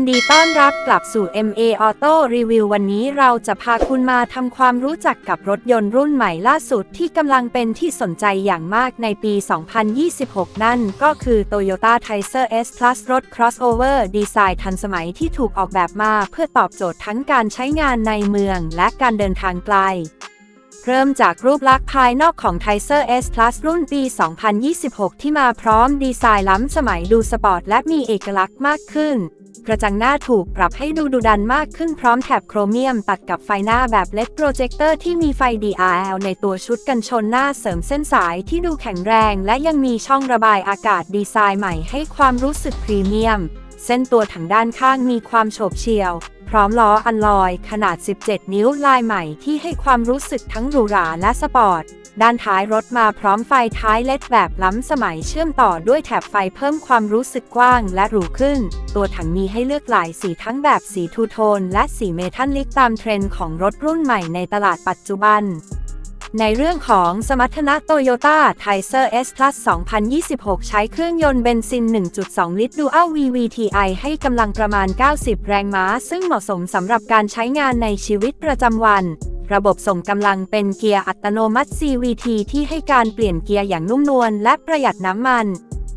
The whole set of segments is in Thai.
นดีต้อนรับกลับสู่ MA Auto Review วันนี้เราจะพาคุณมาทำความรู้จักกับรถยนต์รุ่นใหม่ล่าสุดที่กำลังเป็นที่สนใจอย่างมากในปี 2026 นั่นก็คือ Toyota t i z e r S Plus รถ crossover ดีไซน์ทันสมัยที่ถูกออกแบบมาเพื่อตอบโจทย์ทั้งการใช้งานในเมืองและการเดินทางไกลเริ่มจากรูปลักษณ์ภายนอกของ t i z e r S Plus รุ่นปี 2026 ที่มาพร้อมดีไซน์ล้ำสมัยดูสปอร์ตและมีเอกลักษณ์มากขึ้น กระจังหน้าถูกปรับให้ดูดุดันมากขึ้นพร้อมแถบโครเมียมตัดกับไฟหน้าแบบ LED โปรเจคเตอร์ที่มีไฟ DRL ในตัวชุดกันชนหน้าเสริมเส้นสายที่ดูแข็งแรง และยังมีช่องระบายอากาศดีไซน์ใหม่ให้ความรู้สึกพรีเมียม เส้นตัวถังด้านข้างมีความโฉบเฉี่ยว พร้อมล้ออัลลอย ขนาด 17 นิ้วลายใหม่ที่ให้ความรู้สึกทั้งหรูหราและสปอร์ต ด้านท้ายรถมาพร้อมไฟท้ายเลดแบบล้ำสมัยเชื่อมต่อด้วยแถบไฟเพิ่มความรู้สึกกว้างและหรูขึ้น ตัวถังมีให้เลือกหลายสีทั้งแบบสีทูโทน และสีเมทัลลิกตามเทรนด์ของรถรุ่นใหม่ในตลาดปัจจุบันในเรื่องของสมรรถนะ Toyota t i z e r S Plus 2026 ใช้เครื่องยนต์เบนซิน 1.2 ลิตร Dual VVTi ให้กำลังประมาณ 90 แรงม้า ซึ่งเหมาะสมสำหรับการใช้งานในชีวิตประจำวัน ระบบส่งกำลังเป็นเกียร์อัตโนมัติ CVT ที่ให้การเปลี่ยนเกียร์อย่างนุ่มนวลและประหยัดน้ำมัน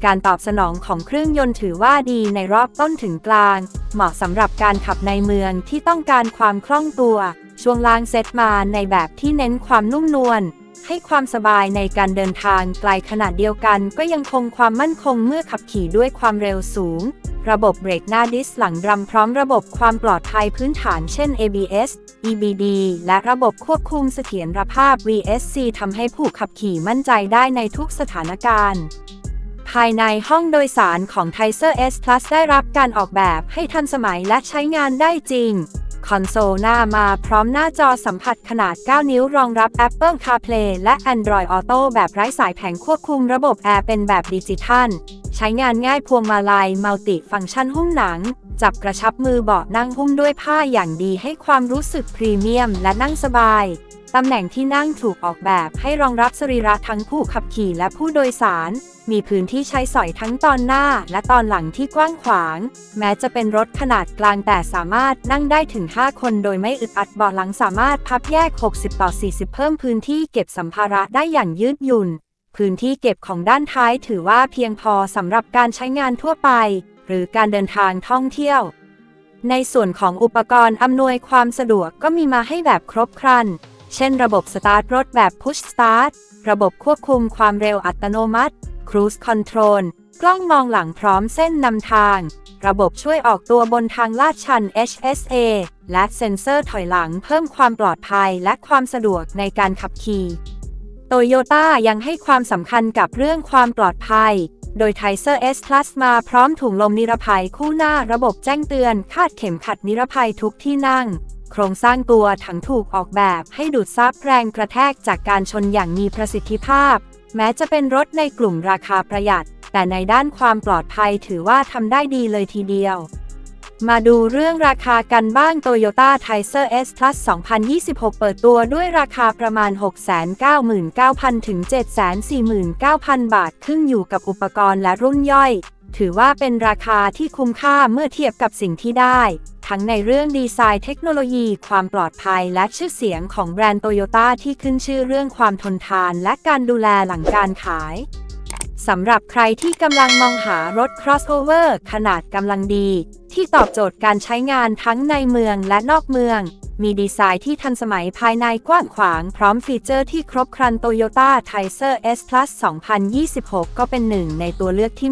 การตอบสนองของเครื่องยนต์ถือว่าดีในรอบต้นถึงกลาง เหมาะสำหรับการขับในเมืองที่ต้องการความคล่องตัว ช่วงล่างเซตมาในแบบที่เน้นความนุ่มนวลให้ความสบายในการเดินทางไกลขนาดเดียวกัน ก็ยังคงความมั่นคงเมื่อขับขี่ด้วยความเร็วสูง ระบบเบรกหน้าดิสหลังดรัมพร้อมระบบความปลอดภัยพื้นฐานเช่น ABS EBD และระบบควบคุมเสถียรภาพ VSC ทำให้ผู้ขับขี่มั่นใจได้ในทุกสถานการณ์ ภายในห้องโดยสารของ t i z e r S Plus ได้รับการออกแบบให้ทันสมัยและใช้งานได้จริง คอนโซลหน้ามาพร้อมหน้าจอสัมผัสขนาด 9 นิ้วรองรับ Apple CarPlay และ Android Auto แบบไร้สายแผงควบคุมระบบแอร์เป็นแบบดิจิทัล ใช้งานง่ายพวงมาลัยมัลติฟังก์ชันหุ้มหนัง จับกระชับมือเบาะนั่งหุ้มด้วยผ้าอย่างดีให้ความรู้สึกพรีเมียมและนั่งสบาย ตำแหน่งที่นั่งถูกออกแบบให้รองรับสรีระทั้งผู้ขับขี่และผู้โดยสาร มีพื้นที่ใช้สอยทั้งตอนหน้าและตอนหลังที่กว้างขวาง แม้จะเป็นรถขนาดกลางแต่สามารถนั่งได้ถึง 5 คนโดยไม่อึดอัดเบาะหลังสามารถพับแยก 60 ต่อ 40 เพิ่มพื้นที่เก็บสัมภาระได้อย่างยืดหยุ่น พื้นที่เก็บของด้านท้ายถือว่าเพียงพอสำหรับการใช้งานทั่วไป หรือการเดินทางท่องเที่ยว ในส่วนของอุปกรณ์อำนวยความสะดวกก็มีมาให้แบบครบครัน เช่นระบบสตาร์ทรถแบบ Push Start ระบบควบคุมความเร็วอัตโนมัติ Cruise Control กล้องมองหลังพร้อมเส้นนำทาง ระบบช่วยออกตัวบนทางลาดชัน HSA และเซ็นเซอร์ถอยหลังเพิ่มความปลอดภัยและความสะดวกในการขับขี่โตโยต้ายังให้ความสำคัญกับเรื่องความปลอดภัย โดย t i z e r S Plus มาพร้อมถุงลมนิรภัยคู่หน้าระบบแจ้งเตือน คาดเข็มขัดนิรภัยทุกที่นั่ง โครงสร้างตัวถังถูกออกแบบให้ดูดซับแรงกระแทกจากการชนอย่างมีประสิทธิภาพ แม้จะเป็นรถในกลุ่มราคาประหยัด แต่ในด้านความปลอดภัยถือว่าทำได้ดีเลยทีเดียว มาดูเรื่องราคากันบ้าง Toyota t i z e r S Plus 2026 เปิดตัวด้วยราคาประมาณ 699,000 ถึง 749,000 บาท ขึ้นอยู่กับอุปกรณ์และรุ่นย่อย ถือว่าเป็นราคาที่คุ้มค่าเมื่อเทียบกับสิ่งที่ได้ ทั้งในเรื่องดีไซน์เทคโนโลยี ความปลอดภัยและชื่อเสียงของแบรนด์โตโยต้าที่ขึ้นชื่อเรื่องความทนทานและการดูแลหลังการขาย สำหรับใครที่กำลังมองหารถ crossover ขนาดกำลังดี ที่ตอบโจทย์การใช้งานทั้งในเมืองและนอกเมือง มีดีไซน์ที่ทันสมัยภายในกว้างขวาง พร้อมฟีเจอร์ที่ครบครัน Toyota t i z e r S Plus 2026 ก็เป็นหนึ่งในตัวเลือกที่